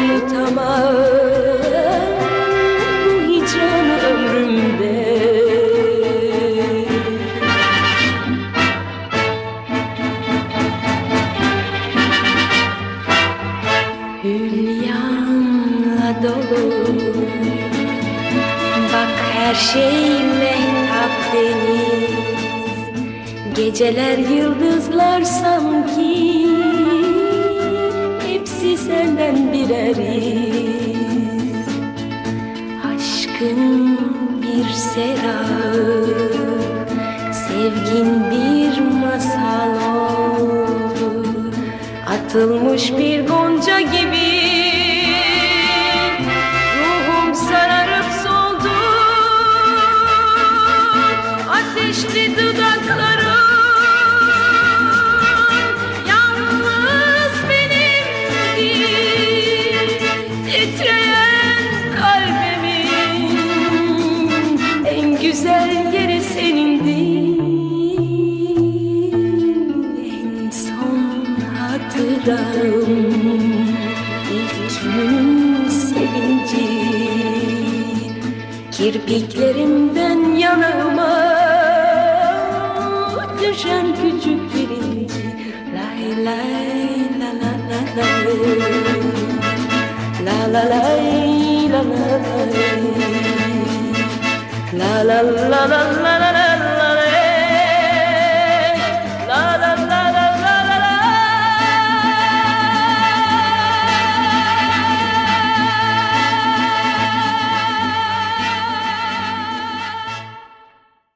unutamam bu hicran ömrümde Hülyanla dolu. Bak her şey mehtap deniz. Geceler yıldızlar sanki. Hepsi senden birer iz Aşkın bir serap Sevgin bir masal oldu. Atılmış bir gonca güzel yeri senindi En son hatıram İlk günün sevinci. Kirpiklerimden yanıma düşen küçük bir inci Lay lay la la la la La. La lay la la lay La la la la la la